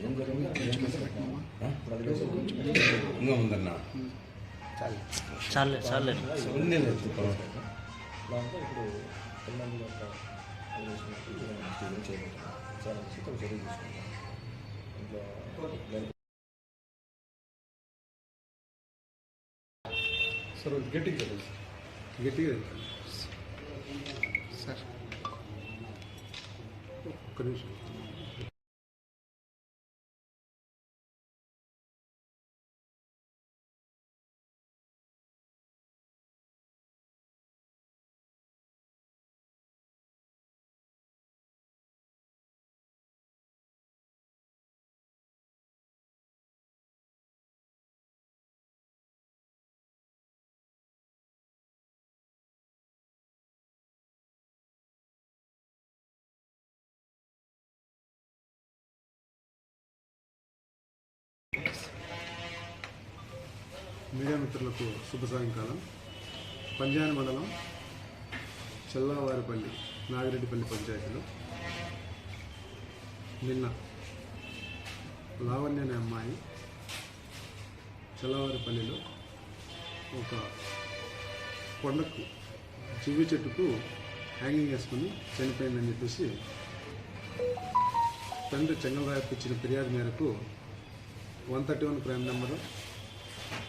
ఇంకా ఉందన్న చాలు చాలే చాలే ఉంది దాంట్లో ఇప్పుడు పిల్లలు చాలా చర్య తీసుకుంటాం ఇంట్లో లేని సార్. గట్టిగా గట్టిగా సార్. ఒక్క నిమిషం. మీడియా మిత్రులకు శుభ సాయంకాలం. పంజాని మండలం చెల్లవారిపల్లి నాగిరెడ్డిపల్లి పంచాయతీలో నిన్న లావణ్య అనే అమ్మాయి చెల్లవారిపల్లిలో ఒక కొండకు చివి చెట్టుకు హ్యాంగింగ్ వేసుకుని చనిపోయిందని చెప్పేసి తండ్రి చెంగలరాయకు ఇచ్చిన ఫిర్యాదు మేరకు one thirty one crime number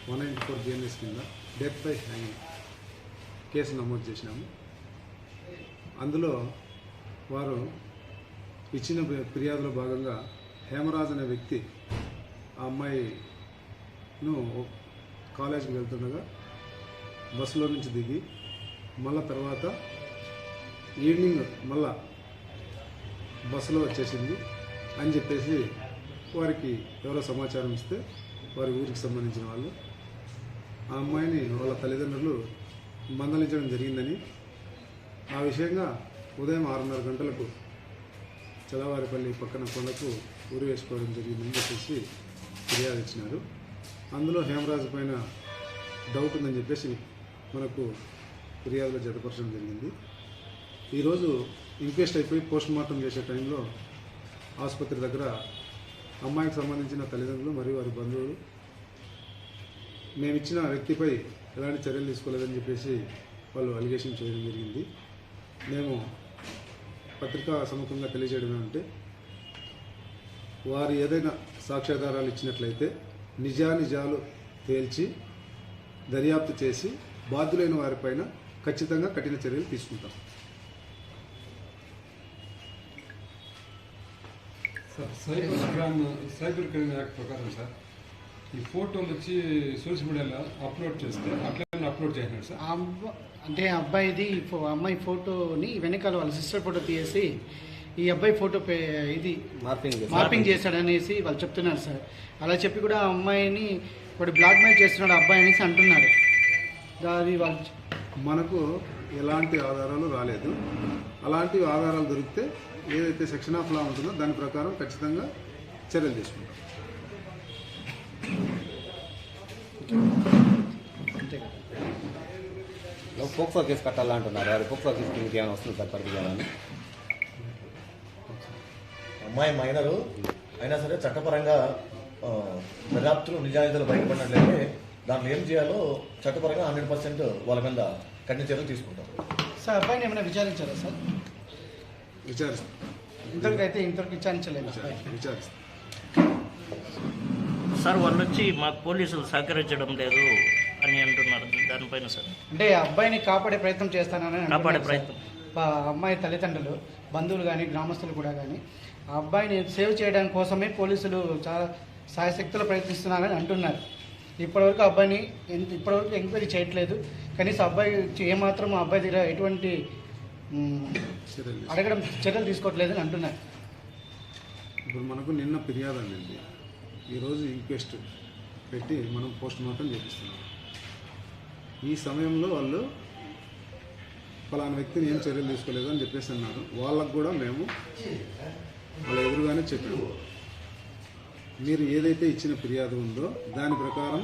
one ninety four BNS కింద డెత్ బై హ్యాంగింగ్ కేసు నమోదు చేసినాము. అందులో వారు ఇచ్చిన ఫిర్యాదులో భాగంగా హేమరాజ్ అనే వ్యక్తి ఆ అమ్మాయిను కాలేజీకి వెళ్తుండగా బస్సులో నుంచి దిగి మళ్ళా తర్వాత ఈవినింగ్ మళ్ళా బస్సులో వచ్చేసింది అని చెప్పేసి వారికి ఎవరో సమాచారం ఇస్తే వారి ఊరికి సంబంధించిన వాళ్ళు. ఆ అమ్మాయిని వాళ్ళ తల్లిదండ్రులు మందలించడం జరిగిందని ఆ విషయంగా ఉదయం ఆరున్నర గంటలకు చలవారిపల్లి పక్కన కొండకు ఊరి వేసుకోవడం జరిగిందని చెప్పేసి ఫిర్యాదు ఇచ్చినారు. అందులో హేమరాజు పైన డౌట్ ఉందని చెప్పేసి మనకు ఫిర్యాదులో జతపరచడం జరిగింది. ఈరోజు ఇంక్వెస్ట్ అయిపోయి పోస్ట్ మార్టం చేసే టైంలో ఆసుపత్రి దగ్గర అమ్మాయికి సంబంధించిన తల్లిదండ్రులు మరియు వారి బంధువులు. మేము ఇచ్చిన వ్యక్తిపై ఎలాంటి చర్యలు తీసుకోలేదని చెప్పేసి వాళ్ళు అలిగేషన్ చేయడం జరిగింది. మేము పత్రికా సముఖంగా తెలియజేయడం ఏమంటే వారు ఏదైనా సాక్ష్యాధారాలు ఇచ్చినట్లయితే నిజానిజాలు తేల్చి దర్యాప్తు చేసి బాధ్యులైన వారిపైన ఖచ్చితంగా కఠిన చర్యలు తీసుకుంటాం. Sir cyber crime cyber crime act ప్రకారం సార్ ఈ ఫోటోలు వచ్చి సోషల్ మీడియాలో అప్లోడ్ చేస్తే అట్లా అప్లోడ్ చేసినాడు సార్ ఆ అబ్బ- అంటే ఆ అబ్బాయిది ఫో- అమ్మాయి ఫోటోని వెనకాల వాళ్ళ సిస్టర్ ఫోటో తీసి ఈ అబ్బాయి ఫోటో పే- ఇది మార్పింగ్ మార్పింగ్ చేశాడనేసి వాళ్ళు చెప్తున్నారు సార్ అలా చెప్పి కూడా ఆ అమ్మాయిని వాడు బ్లాక్మెయిల్ చేస్తున్నాడు ఆ అబ్బాయి అనేసి అంటున్నారు అది వాళ్ళు మనకు ఎలాంటి ఆధారాలు రాలేదు. అలాంటి ఆధారాలు దొరికితే ఏదైతే సెక్షన్ ఆఫ్ లా ఉంటుందో దాని ప్రకారం ఖచ్చితంగా చర్యలు తీసుకుంటాం. పోక్సో కేసు కట్టాలంటున్నారు? అది పోక్సో కేసు కిందకి ఏమైనా వస్తుంది సార్ పరిధి చేయాలని అమ్మాయి మైనరు అయినా సరే చట్టపరంగా ఆ, దర్యాప్తులు నిజాయితీలు బయటపడినట్లయితే దాన్ని ఏం చేయాలో చట్టపరంగా హండ్రెడ్ పర్సెంట్ వాళ్ళ మీద కఠిన చర్యలు తీసుకుంటాం. సార్ అబ్బాయిని ఏమైనా విచారించారా సార్? విచారిస్తాం. ఇంతవరకు అయితే ఇంతవరకు విచారించలేదు. విచారిస్తాం. సార్ వాళ్ళు వచ్చి మాకు పోలీసులు సహకరించడం లేదు అని అంటున్నారు. దానిపైన సార్. అంటే ఆ అబ్బాయిని కాపాడే ప్రయత్నం చేస్తానని కాపాడే. ప్రయత్నం. ఆ అమ్మాయి తల్లిదండ్రులు బంధువులు కానీ గ్రామస్తులు కూడా కానీ ఆ అబ్బాయిని సేవ్ చేయడం కోసమే పోలీసులు చాలా సాయశక్తులు ప్రయత్నిస్తున్నారని అంటున్నారు. ఇప్పటివరకు అబ్బాయిని ఎంత- ఇప్పటివరకు ఎంక్వైరీ చేయట్లేదు. కనీసం అబ్బాయి ఏమాత్రం ఆ అబ్బాయి దగ్గర ఎటువంటి చర్యలు అడగడం చర్యలు తీసుకోవట్లేదని అంటున్నారు. ఇప్పుడు మనకు నిన్న ఫిర్యాదు అండి ఈరోజు ఇంక్వెస్ట్ పెట్టి మనం పోస్ట్ మార్టం చేపిస్తున్నాం. ఈ సమయంలో వాళ్ళు ఫలానా వ్యక్తిని ఏం చర్యలు తీసుకోలేదు అని చెప్పేసి అన్నారు. వాళ్ళకు కూడా మేము వాళ్ళ ఎదురుగానే చెప్పాము మీరు ఏదైతే ఇచ్చిన ఫిర్యాదు ఉందో దాని ప్రకారం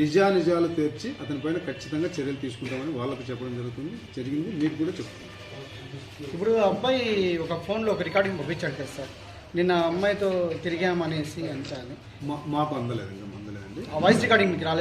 నిజానిజాలు తీర్చి అతనిపైన ఖచ్చితంగా చర్యలు తీసుకుంటామని వాళ్ళకు చెప్పడం జరుగుతుంది. జరిగింది. మీకు కూడా చెప్తాం ఇప్పుడు అబ్బాయి ఒక ఫోన్లో ఒక రికార్డింగ్ పంపించాడు కదా సార్. నిన్న అమ్మాయితో తిరిగామనేసి మా మాకు అందలేదు ఇంకా అందలేదండి. ఆ వాయిస్ రికార్డింగ్ మీకు రాలేదు.